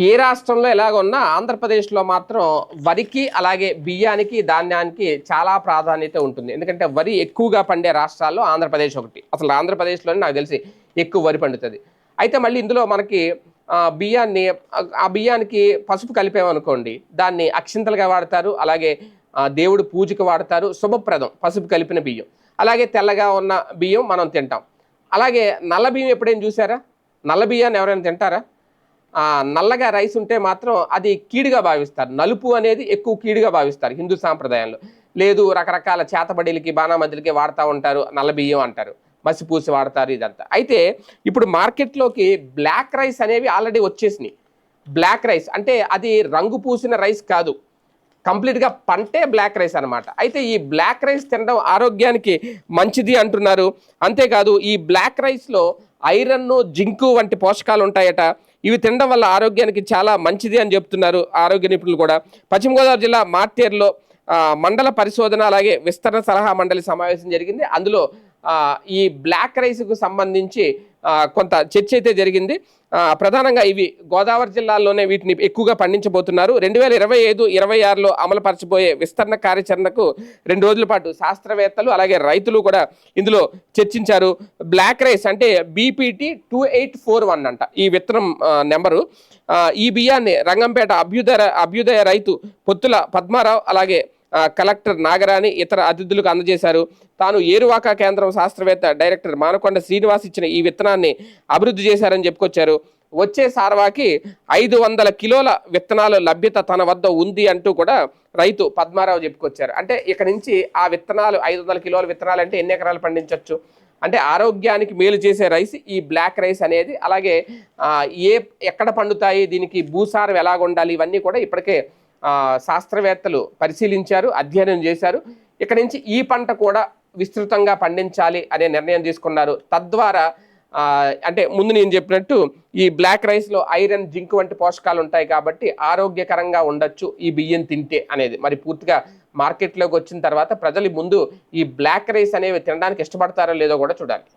ఏ రాష్ట్రంలో ఎలాగ ఉన్నా ఆంధ్రప్రదేశ్లో మాత్రం వరికి అలాగే బియ్యానికి ధాన్యానికి చాలా ప్రాధాన్యత ఉంటుంది. ఎందుకంటే వరి ఎక్కువగా పండే రాష్ట్రాల్లో ఆంధ్రప్రదేశ్ ఒకటి. అసలు ఆంధ్రప్రదేశ్లోనే నాకు తెలిసి ఎక్కువ వరి పండుతుంది. అయితే మళ్ళీ ఇందులో మనకి బియ్యాన్ని ఆ- బియ్యానికి పసుపు కలిపామనుకోండి దాన్ని అక్షింతలుగా వాడతారు అలాగే దేవుడు పూజకు వాడతారు శుభప్రదం పసుపు కలిపిన బియ్యం. అలాగే తెల్లగా ఉన్న బియ్యం మనం తింటాం. అలాగే నల్ల బియ్యం ఎప్పుడైనా చూసారా? నల్ల బియ్యాన్ని ఎవరైనా తింటారా? నల్లగా రైస్ ఉంటే మాత్రం అది కీడుగా భావిస్తారు. నలుపు అనేది ఎక్కువ కీడుగా భావిస్తారు హిందూ సాంప్రదాయంలో. లేదు రకరకాల చేతబడిలకి బాణామద్దులకి వాడుతూ ఉంటారు నల్ల బియ్యం అంటారు. మసిపూసి వాడతారు ఇదంతా. అయితే ఇప్పుడు మార్కెట్లోకి బ్లాక్ రైస్ అనేవి ఆల్రెడీ వచ్చేసినాయి. బ్లాక్ రైస్ అంటే అది రంగు పూసిన రైస్ కాదు. కంప్లీట్గా పంటే బ్లాక్ రైస్ అన్నమాట. అయితే ఈ బ్లాక్ రైస్ తినడం ఆరోగ్యానికి మంచిది అంటున్నారు. అంతేకాదు ఈ బ్లాక్ రైస్లో ఐరన్ జింకు వంటి పోషకాలు ఉంటాయట. ఇవి తినడం వల్ల ఆరోగ్యానికి చాలా మంచిది అని చెప్తున్నారు ఆరోగ్య నిపుణులు కూడా. పశ్చిమ గోదావరి జిల్లా మార్తేరులో మండల పరిశోధన అలాగే విస్తరణ సలహా మండలి సమావేశం జరిగింది. అందులో ఈ బ్లాక్ రైస్కు సంబంధించి కొంత చర్చ అయితే జరిగింది. ప్రధానంగా ఇవి గోదావరి జిల్లాల్లోనే వీటిని ఎక్కువగా పండించబోతున్నారు. రెండు వేల ఇరవై ఐదు ఇరవై ఆరులో అమలుపరచబోయే విస్తరణ కార్యాచరణకు రెండు రోజుల పాటు శాస్త్రవేత్తలు అలాగే రైతులు కూడా ఇందులో చర్చించారు. బ్లాక్ రైస్ అంటే BPT two eight four one అంట ఈ విత్తనం నెంబరు. ఈ బియ్యాన్ని రంగంపేట అభ్యుదయ అభ్యుదయ రైతు పొత్తుల పద్మారావు అలాగే కలెక్టర్ నాగరాణి ఇతర అతిథులకు అందజేశారు. తాను ఏరువాక కేంద్రం శాస్త్రవేత్త డైరెక్టర్ మానకొండ శ్రీనివాస్ ఇచ్చిన ఈ విత్తనాన్ని అభివృద్ధి చేశారని చెప్పుకొచ్చారు. వచ్చే సార్వాకి ఐదు వందల కిలోల విత్తనాల లభ్యత తన వద్ద ఉంది అంటూ కూడా రైతు పద్మారావు చెప్పుకొచ్చారు. అంటే ఇక నుంచి ఆ విత్తనాలు ఐదు వందల కిలోల విత్తనాలు అంటే ఎన్ని ఎకరాలు పండించవచ్చు అంటే ఆరోగ్యానికి మేలు చేసే రైస్ ఈ బ్లాక్ రైస్ అనేది అలాగే ఏ ఎక్కడ పండుతాయి దీనికి భూసారం ఎలాగ ఉండాలి ఇవన్నీ కూడా ఇప్పటికే శాస్త్రవేత్తలు పరిశీలించారు అధ్యయనం చేశారు. ఇక నుంచి ఈ పంట కూడా విస్తృతంగా పండించాలి అనే నిర్ణయం తీసుకున్నారు. తద్వారా అంటే ముందు నేను చెప్పినట్టు ఈ బ్లాక్ రైస్లో ఐరన్ జింక్ వంటి పోషకాలు ఉంటాయి కాబట్టి ఆరోగ్యకరంగా ఉండొచ్చు ఈ బియ్యం తింటే అనేది. మరి పూర్తిగా మార్కెట్లోకి వచ్చిన తర్వాత ప్రజలు ముందు ఈ బ్లాక్ రైస్ అనేవి తినడానికి ఇష్టపడతారో లేదో కూడా చూడాలి.